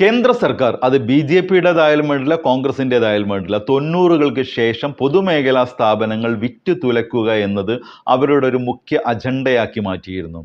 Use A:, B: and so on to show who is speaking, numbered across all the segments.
A: കേന്ദ്ര സർക്കാർ അത് ബി ജെ പിയുടേതായാലും വേണ്ടില്ല കോൺഗ്രസിന്റെതായാലും വേണ്ടില്ല തൊണ്ണൂറുകൾക്ക് ശേഷം പൊതുമേഖലാ സ്ഥാപനങ്ങൾ വിറ്റു തുലക്കുക എന്നത് അവരുടെ ഒരു മുഖ്യ അജണ്ടയാക്കി മാറ്റിയിരുന്നു.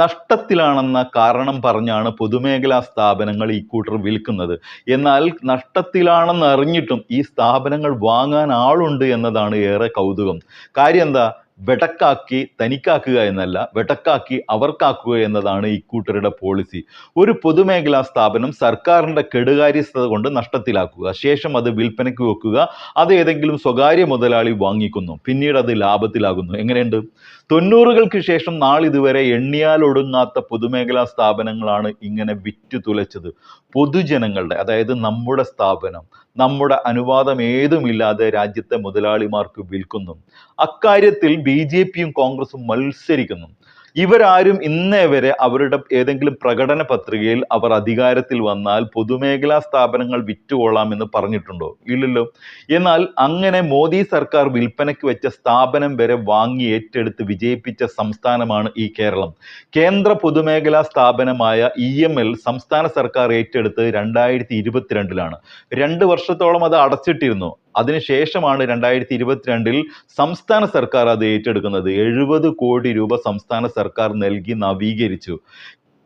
A: നഷ്ടത്തിലാണെന്ന കാരണം പറഞ്ഞാണ് പൊതുമേഖലാ സ്ഥാപനങ്ങൾ ഈ കൂട്ടർ വിൽക്കുന്നത്. എന്നാൽ നഷ്ടത്തിലാണെന്ന് അറിഞ്ഞിട്ടും ഈ സ്ഥാപനങ്ങൾ വാങ്ങാൻ ആളുണ്ട് എന്നതാണ് ഏറെ കൗതുകം. കാര്യം എന്താ? വെടക്കാക്കി തനിക്കാക്കുക എന്നല്ല വെടക്കാക്കി അവർക്കാക്കുക എന്നതാണ് ഈ കൂട്ടരുടെ പോളിസി ഒരു പൊതുമേഖലാ സ്ഥാപനം സർക്കാരിന്റെ കെടുകാര്യസ്ഥത കൊണ്ട് നഷ്ടത്തിലാക്കുക ശേഷം അത് വിൽപ്പനയ്ക്ക് വെക്കുക അത് ഏതെങ്കിലും സ്വകാര്യ മുതലാളി വാങ്ങിക്കുന്നു പിന്നീട് അത് ലാഭത്തിലാകുന്നു. എങ്ങനെയുണ്ട്? തൊണ്ണൂറുകൾക്ക് ശേഷം നാളിതുവരെ എണ്ണിയാലൊടുങ്ങാത്ത പൊതുമേഖലാ സ്ഥാപനങ്ങളാണ് ഇങ്ങനെ വിറ്റു തുലച്ചത്. പൊതുജനങ്ങളുടെ അതായത് നമ്മുടെ സ്ഥാപനം നമ്മുടെ അനുവാദം ഏതുമില്ലാതെ രാജ്യത്തെ മുതലാളിമാർക്ക് വിൽക്കുന്നു. അക്കാര്യത്തിൽ ബി ജെ പിയും കോൺഗ്രസും മത്സരിക്കുന്നു. ഇവരാരും ഇന്നേ വരെ അവരുടെ ഏതെങ്കിലും പ്രകടന പത്രികയിൽ അവർ അധികാരത്തിൽ വന്നാൽ പൊതുമേഖലാ സ്ഥാപനങ്ങൾ വിറ്റുകൊള്ളാം എന്ന് പറഞ്ഞിട്ടുണ്ടോ? ഇല്ലല്ലോ. എന്നാൽ അങ്ങനെ മോദി സർക്കാർ വിൽപ്പനയ്ക്ക് വെച്ച സ്ഥാപനം വരെ വാങ്ങി ഏറ്റെടുത്ത് വിജയിപ്പിച്ച സംസ്ഥാനമാണ് ഈ കേരളം. കേന്ദ്ര പൊതുമേഖലാ സ്ഥാപനമായ ഇ എം എൽ സംസ്ഥാന സർക്കാർ ഏറ്റെടുത്ത് രണ്ടായിരത്തി ഇരുപത്തിരണ്ടിലാണ്. രണ്ട് വർഷത്തോളം അത് അടച്ചിട്ടിരുന്നു. അതിനുശേഷമാണ് രണ്ടായിരത്തി ഇരുപത്തിരണ്ടിൽ സംസ്ഥാന സർക്കാർ അത് ഏറ്റെടുക്കുന്നത്. എഴുപത് കോടി രൂപ സംസ്ഥാന സർക്കാർ നൽകി നവീകരിച്ചു.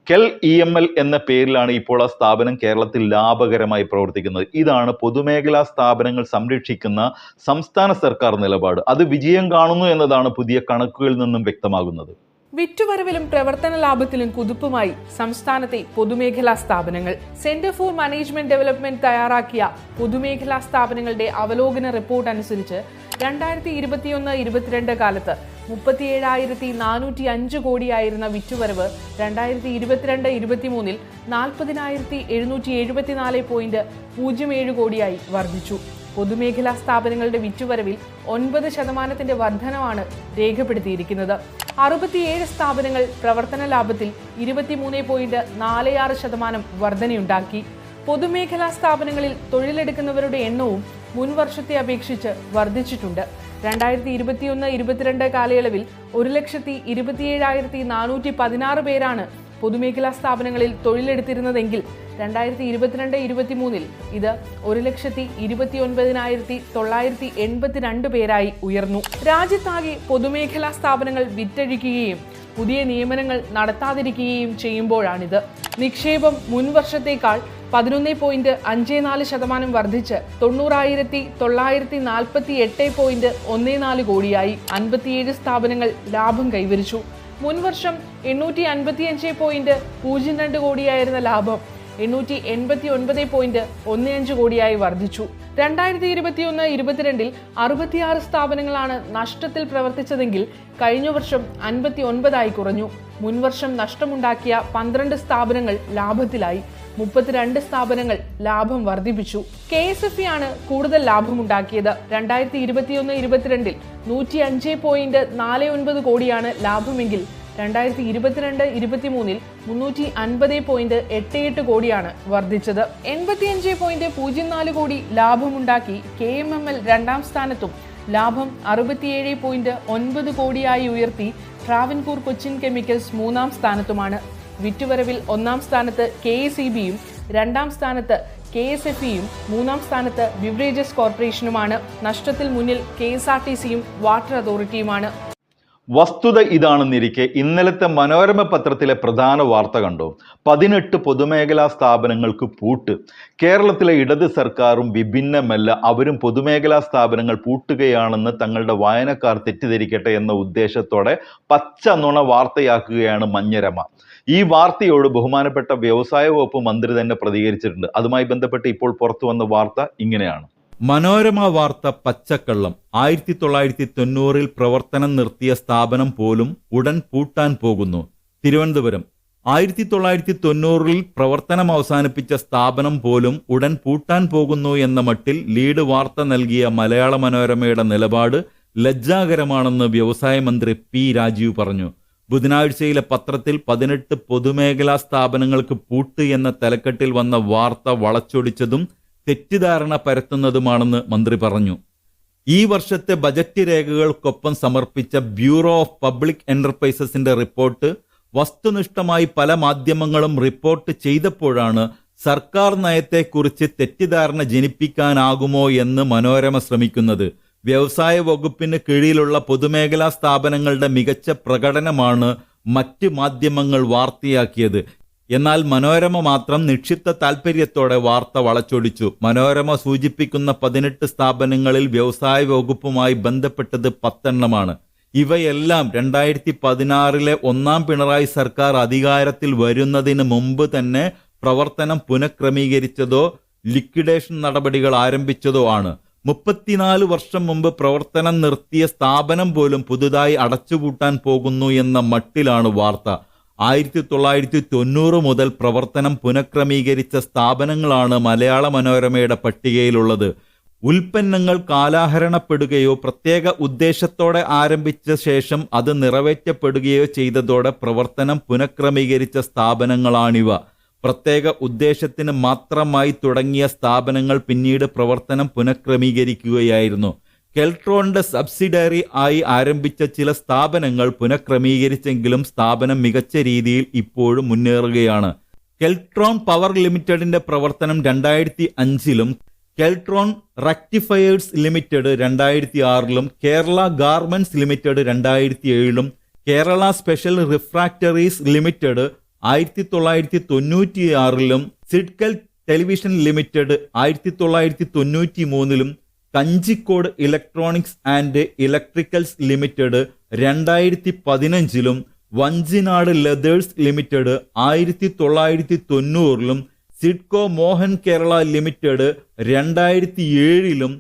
A: കെൽ ഇ എം എൽ എന്ന പേരിലാണ് ഇപ്പോൾ ആ സ്ഥാപനം കേരളത്തിൽ ലാഭകരമായി പ്രവർത്തിക്കുന്നത്. ഇതാണ് പൊതുമേഖലാ സ്ഥാപനങ്ങൾ സംരക്ഷിക്കുന്ന സംസ്ഥാന സർക്കാർ നിലപാട്. അത് വിജയം കാണുന്നു എന്നതാണ് പുതിയ കണക്കുകളിൽ നിന്നും വ്യക്തമാകുന്നത്.
B: വിറ്റുവരവിലും പ്രവർത്തന ലാഭത്തിലും കുതിപ്പുമായി സംസ്ഥാനത്തെ പൊതുമേഖലാ സ്ഥാപനങ്ങൾ. സെന്റർ ഫോർ മാനേജ്മെന്റ് ഡെവലപ്മെന്റ് തയ്യാറാക്കിയ പൊതുമേഖലാ സ്ഥാപനങ്ങളുടെ അവലോകന റിപ്പോർട്ട് അനുസരിച്ച് രണ്ടായിരത്തി ഇരുപത്തിയൊന്ന് ഇരുപത്തിരണ്ട് കാലത്ത് മുപ്പത്തിയേഴായിരത്തി നാനൂറ്റി അഞ്ച് കോടിയായിരുന്ന വിറ്റുവരവ് രണ്ടായിരത്തി ഇരുപത്തിരണ്ട് ഇരുപത്തിമൂന്നിൽ നാൽപ്പതിനായിരത്തി എഴുന്നൂറ്റി എഴുപത്തിനാല് പോയിന്റ് പൂജ്യം ഏഴ് കോടിയായി വർദ്ധിച്ചു. പൊതുമേഖലാ സ്ഥാപനങ്ങളുടെ വിറ്റുവരവിൽ ഒൻപത് ശതമാനത്തിന്റെ വർധനമാണ് രേഖപ്പെടുത്തിയിരിക്കുന്നത്. അറുപത്തിയേഴ് സ്ഥാപനങ്ങൾ പ്രവർത്തന ലാഭത്തിൽ ഇരുപത്തിമൂന്ന് പോയിന്റ് നാല് ആറ് ശതമാനം വർധനയുണ്ടാക്കി. പൊതുമേഖലാ സ്ഥാപനങ്ങളിൽ തൊഴിലെടുക്കുന്നവരുടെ എണ്ണവും മുൻവർഷത്തെ അപേക്ഷിച്ച് വർദ്ധിച്ചിട്ടുണ്ട്. രണ്ടായിരത്തി ഇരുപത്തിയൊന്ന് ഇരുപത്തിരണ്ട് കാലയളവിൽ ഒരു ലക്ഷത്തി ഇരുപത്തിയേഴായിരത്തി നാനൂറ്റി പതിനാറ് പേരാണ് പൊതുമേഖലാ സ്ഥാപനങ്ങളിൽ തൊഴിലെടുത്തിരുന്നതെങ്കിൽ രണ്ടായിരത്തി ഇരുപത്തിരണ്ട് ഇരുപത്തിമൂന്നിൽ ഇത് ഒരു ലക്ഷത്തി ഇരുപത്തി ഒൻപതിനായിരത്തി തൊള്ളായിരത്തി എൺപത്തിരണ്ട് പേരായി ഉയർന്നു. രാജ്യത്താകെ പൊതുമേഖലാ സ്ഥാപനങ്ങൾ വിറ്റഴിക്കുകയും പുതിയ നിയമനങ്ങൾ നടത്താതിരിക്കുകയും ചെയ്യുമ്പോഴാണിത്. നിക്ഷേപം മുൻ വർഷത്തേക്കാൾ പതിനൊന്ന് പോയിന്റ് അഞ്ച് നാല് ശതമാനം വർദ്ധിച്ച് തൊണ്ണൂറായിരത്തി തൊള്ളായിരത്തി നാൽപ്പത്തി എട്ട് പോയിന്റ് ഒന്ന് നാല് കോടിയായി അൻപത്തിയേഴ് സ്ഥാപനങ്ങൾ ലാഭം കൈവരിച്ചു. മുൻവർഷം എണ്ണൂറ്റി അൻപത്തിയഞ്ച് പോയിന്റ് പൂജ്യം രണ്ട് കോടിയായിരുന്ന ലാഭം എണ്ണൂറ്റി എൺപത്തി ഒൻപത് പോയിന്റ് ഒന്ന് അഞ്ച് കോടിയായി വർദ്ധിച്ചു. രണ്ടായിരത്തി ഇരുപത്തിയൊന്ന് ഇരുപത്തിരണ്ടിൽ അറുപത്തിയാറ് സ്ഥാപനങ്ങളാണ് നഷ്ടത്തിൽ പ്രവർത്തിച്ചതെങ്കിൽ കഴിഞ്ഞ വർഷം അൻപത്തി ഒൻപതായി കുറഞ്ഞു. മുൻവർഷം നഷ്ടമുണ്ടാക്കിയ പന്ത്രണ്ട് സ്ഥാപനങ്ങൾ ലാഭത്തിലായി. മുപ്പത്തിരണ്ട് സ്ഥാപനങ്ങൾ ലാഭം വർദ്ധിപ്പിച്ചു. കെ എസ് എഫ് ആണ് കൂടുതൽ ലാഭമുണ്ടാക്കിയത്. രണ്ടായിരത്തി ഇരുപത്തിയൊന്ന് ഇരുപത്തിരണ്ടിൽ നൂറ്റി അഞ്ച് പോയിന്റ് നാല് ഒൻപത് കോടിയാണ് ലാഭമെങ്കിൽ രണ്ടായിരത്തി ഇരുപത്തിരണ്ട് ഇരുപത്തിമൂന്നിൽ മുന്നൂറ്റി അൻപത് പോയിന്റ് എട്ട് എട്ട് കോടിയാണ് വർദ്ധിച്ചത്. എൺപത്തിയഞ്ച് പോയിന്റ് പൂജ്യം നാല് കോടി ലാഭമുണ്ടാക്കി കെ എം എം എൽ രണ്ടാം സ്ഥാനത്തും ലാഭം അറുപത്തിയേഴ് പോയിന്റ് ഒൻപത് കോടിയായി ഉയർത്തി ട്രാവൻകൂർ കൊച്ചിൻ കെമിക്കൽസ് മൂന്നാം സ്ഥാനത്തുമാണ്. വിറ്റുവരവിൽ ഒന്നാം സ്ഥാനത്ത് കെ എസ് ഇ ബിയും രണ്ടാം സ്ഥാനത്ത് കെ എസ് എഫ് ഇയും മൂന്നാം സ്ഥാനത്ത് ബിവറേജസ് കോർപ്പറേഷനുമാണ്. നഷ്ടത്തിൽ മുന്നിൽ കെ എസ് ആർ ടി സിയും വാട്ടർ അതോറിറ്റിയുമാണ്.
A: വസ്തുത ഇതാണെന്നിരിക്കെ ഇന്നലത്തെ മനോരമ പത്രത്തിലെ പ്രധാന വാർത്ത കണ്ടു. പതിനെട്ട് പൊതുമേഖലാ സ്ഥാപനങ്ങൾക്ക് പൂട്ട്. കേരളത്തിലെ ഇടത് സർക്കാരും വിഭിന്നമല്ല അവരും പൊതുമേഖലാ സ്ഥാപനങ്ങൾ പൂട്ടുകയാണെന്ന് തങ്ങളുടെ വായനക്കാർ തെറ്റിദ്ധരിക്കട്ടെ എന്ന ഉദ്ദേശത്തോടെ പച്ച നുണ വാർത്തയാക്കുകയാണ് മഞ്ഞരമ. ഈ വാർത്തയോട് ബഹുമാനപ്പെട്ട വ്യവസായ വകുപ്പ് മന്ത്രി തന്നെ പ്രതികരിച്ചിട്ടുണ്ട്. അതുമായി ബന്ധപ്പെട്ട് ഇപ്പോൾ പുറത്തു വന്ന വാർത്ത ഇങ്ങനെയാണ്. മനോരമ വാർത്ത പച്ചക്കള്ളം ആയിരത്തി തൊള്ളായിരത്തി തൊണ്ണൂറിൽ പ്രവർത്തനം നിർത്തിയ സ്ഥാപനം പോലും ഉടൻ പൂട്ടാൻ പോകുന്നു. തിരുവനന്തപുരം. ആയിരത്തി തൊള്ളായിരത്തി തൊണ്ണൂറിൽ പ്രവർത്തനം അവസാനിപ്പിച്ച സ്ഥാപനം പോലും ഉടൻ പൂട്ടാൻ പോകുന്നു എന്ന മട്ടിൽ ലീഡ് വാർത്ത നൽകിയ മലയാള മനോരമയുടെ നിലപാട് ലജ്ജാകരമാണെന്ന് വ്യവസായ മന്ത്രി പി രാജീവ് പറഞ്ഞു. ബുധനാഴ്ചയിലെ പത്രത്തിൽ പതിനെട്ട് പൊതുമേഖലാ സ്ഥാപനങ്ങൾക്ക് പൂട്ട് എന്ന തലക്കെട്ടിൽ വന്ന വാർത്ത വളച്ചൊടിച്ചതും തെറ്റിദ്ധാരണ പരത്തുന്നതുമാണെന്ന് മന്ത്രി പറഞ്ഞു. ഈ വർഷത്തെ ബജറ്റ് രേഖകൾക്കൊപ്പം സമർപ്പിച്ച ബ്യൂറോ ഓഫ് പബ്ലിക് എന്റർപ്രൈസസിന്റെ റിപ്പോർട്ട് വസ്തുനിഷ്ഠമായി പല മാധ്യമങ്ങളും റിപ്പോർട്ട് ചെയ്തപ്പോഴാണ് സർക്കാർ നയത്തെക്കുറിച്ച് തെറ്റിദ്ധാരണ ജനിപ്പിക്കാനാകുമോ എന്ന് മനോരമ ശ്രമിക്കുന്നത്. വ്യവസായ വകുപ്പിന് കീഴിലുള്ള പൊതുമേഖലാ സ്ഥാപനങ്ങളുടെ മികച്ച പ്രകടനമാണ് മറ്റ് മാധ്യമങ്ങൾ വാർത്തയാക്കിയത്. എന്നാൽ മനോരമ മാത്രം നിക്ഷിപ്ത താൽപര്യത്തോടെ വാർത്ത വളച്ചൊടിച്ചു. മനോരമ സൂചിപ്പിക്കുന്ന പതിനെട്ട് സ്ഥാപനങ്ങളിൽ വ്യവസായ വകുപ്പുമായി ബന്ധപ്പെട്ടത് പത്തെണ്ണമാണ്. ഇവയെല്ലാം രണ്ടായിരത്തി പതിനാറിലെ ഒന്നാം പിണറായി സർക്കാർ അധികാരത്തിൽ വരുന്നതിന് മുമ്പ് തന്നെ പ്രവർത്തനം പുനഃക്രമീകരിച്ചതോ ലിക്വിഡേഷൻ നടപടികൾ ആരംഭിച്ചതോ ആണ്. മുപ്പത്തിനാല് വർഷം മുമ്പ് പ്രവർത്തനം നിർത്തിയ സ്ഥാപനം പോലും പുതുതായി അടച്ചുപൂട്ടാൻ പോകുന്നു എന്ന മട്ടിലാണ് വാർത്ത. ആയിരത്തി തൊള്ളായിരത്തി തൊണ്ണൂറ് മുതൽ പ്രവർത്തനം പുനഃക്രമീകരിച്ച സ്ഥാപനങ്ങളാണ് മലയാള മനോരമയുടെ പട്ടികയിലുള്ളത്. ഉൽപ്പന്നങ്ങൾ കാലാഹരണപ്പെടുകയോ പ്രത്യേക ഉദ്ദേശത്തോടെ ആരംഭിച്ച ശേഷം അത് നിറവേറ്റപ്പെടുകയോ ചെയ്തതോടെ പ്രവർത്തനം പുനഃക്രമീകരിച്ച സ്ഥാപനങ്ങളാണിവ. പ്രത്യേക ഉദ്ദേശത്തിന് മാത്രമായി തുടങ്ങിയ സ്ഥാപനങ്ങൾ പിന്നീട് പ്രവർത്തനം പുനഃക്രമീകരിക്കുകയായിരുന്നു. കെൽട്രോണിന്റെ സബ്സിഡറി ആയി ആരംഭിച്ച ചില സ്ഥാപനങ്ങൾ പുനഃക്രമീകരിച്ചെങ്കിലും സ്ഥാപനം മികച്ച രീതിയിൽ ഇപ്പോഴും മുന്നേറുകയാണ്. കെൽട്രോൺ പവർ ലിമിറ്റഡിന്റെ പ്രവർത്തനം രണ്ടായിരത്തി അഞ്ചിലും കെൽട്രോൺ റക്ടിഫയേഴ്സ് ലിമിറ്റഡ് രണ്ടായിരത്തി ആറിലും കേരള ഗാർമെന്റ്സ് ലിമിറ്റഡ് രണ്ടായിരത്തി ഏഴിലും കേരള സ്പെഷ്യൽ റിഫ്രാക്ടറീസ് ലിമിറ്റഡ് ആയിരത്തി തൊള്ളായിരത്തി തൊണ്ണൂറ്റിയാറിലും സിഡ്കൽ ടെലിവിഷൻ ലിമിറ്റഡ് ആയിരത്തി തൊള്ളായിരത്തി തൊണ്ണൂറ്റി മൂന്നിലും Kanjikode Electronics and Electricals Limited രണ്ടായിരത്തി പതിനഞ്ചിലും വഞ്ചിനാട് ലെതേഴ്സ് ലിമിറ്റഡ് ആയിരത്തി തൊള്ളായിരത്തി തൊണ്ണൂറിലും സിഡ്കോ മോഹൻ കേരള ലിമിറ്റഡ് രണ്ടായിരത്തി ഏഴിലും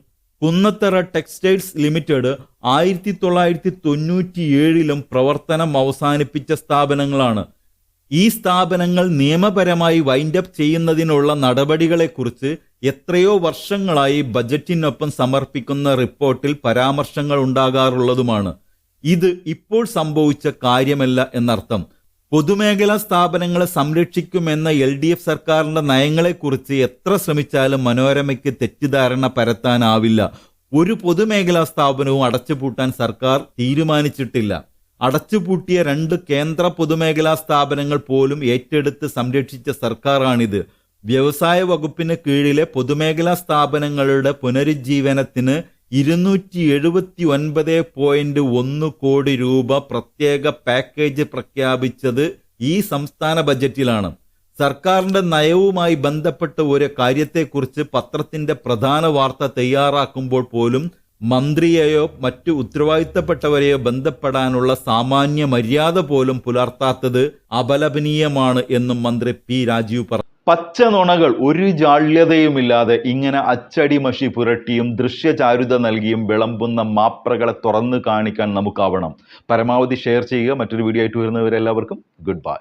A: കുന്നത്തറ ടെക്സ്റ്റൈൽസ് ലിമിറ്റഡ് ആയിരത്തി തൊള്ളായിരത്തി തൊണ്ണൂറ്റി ഏഴിലും പ്രവർത്തനം അവസാനിപ്പിച്ച സ്ഥാപനങ്ങളാണ്. ഈ സ്ഥാപനങ്ങൾ നിയമപരമായി വൈൻഡപ്പ് ചെയ്യുന്നതിനുള്ള നടപടികളെക്കുറിച്ച് എത്രയോ വർഷങ്ങളായി ബജറ്റിനൊപ്പം സമർപ്പിക്കുന്ന റിപ്പോർട്ടിൽ പരാമർശങ്ങൾ ഉണ്ടാകാറുള്ളതുമാണ്. ഇത് ഇപ്പോൾ സംഭവിച്ച കാര്യമല്ല എന്നർത്ഥം. പൊതുമേഖലാ സ്ഥാപനങ്ങളെ സംരക്ഷിക്കുമെന്ന എൽ ഡി എഫ് സർക്കാരിന്റെ നയങ്ങളെക്കുറിച്ച് എത്ര ശ്രമിച്ചാലും മനോരമയ്ക്ക് തെറ്റിദ്ധാരണ പരത്താനാവില്ല. ഒരു പൊതുമേഖലാ സ്ഥാപനവും അടച്ചുപൂട്ടാൻ സർക്കാർ തീരുമാനിച്ചിട്ടില്ല. അടച്ചുപൂട്ടിയ രണ്ട് കേന്ദ്ര പൊതുമേഖലാ സ്ഥാപനങ്ങൾ പോലും ഏറ്റെടുത്ത് സംരക്ഷിച്ച സർക്കാരാണിത്. വ്യവസായ വകുപ്പിന് കീഴിലെ പൊതുമേഖലാ സ്ഥാപനങ്ങളുടെ പുനരുജ്ജീവനത്തിന് ഇരുന്നൂറ്റി എഴുപത്തി ഒൻപത് പോയിന്റ് ഒന്ന് കോടി രൂപ പ്രത്യേക പാക്കേജ് പ്രഖ്യാപിച്ചത് ഈ സംസ്ഥാന ബജറ്റിലാണ്. സർക്കാരിന്റെ നയവുമായി ബന്ധപ്പെട്ട ഒരു കാര്യത്തെക്കുറിച്ച് പത്രത്തിന്റെ പ്രധാന വാർത്ത തയ്യാറാക്കുമ്പോൾ പോലും മന്ത്രിയെയോ മറ്റു ഉത്തരവാദിത്തപ്പെട്ടവരെയോ ബന്ധപ്പെടാനുള്ള സാമാന്യ മര്യാദ പോലും പുലർത്താത്തത് അപലപനീയമാണ് എന്നും മന്ത്രി പി രാജീവ് പറഞ്ഞു പച്ച നുണകൾ ഒരു ജാള്യതയുമില്ലാതെ ഇങ്ങനെ അച്ചടി മഷി പുരട്ടിയും ദൃശ്യചാരുത നൽകിയും വിളമ്പുന്ന മാപ്രകളെ തുറന്നു കാണിക്കാൻ നമുക്കാവണം. പരമാവധി ഷെയർ ചെയ്യുക. മറ്റൊരു വീഡിയോ ആയിട്ട് വരുന്നവരെല്ലാവർക്കും ഗുഡ് ബൈ.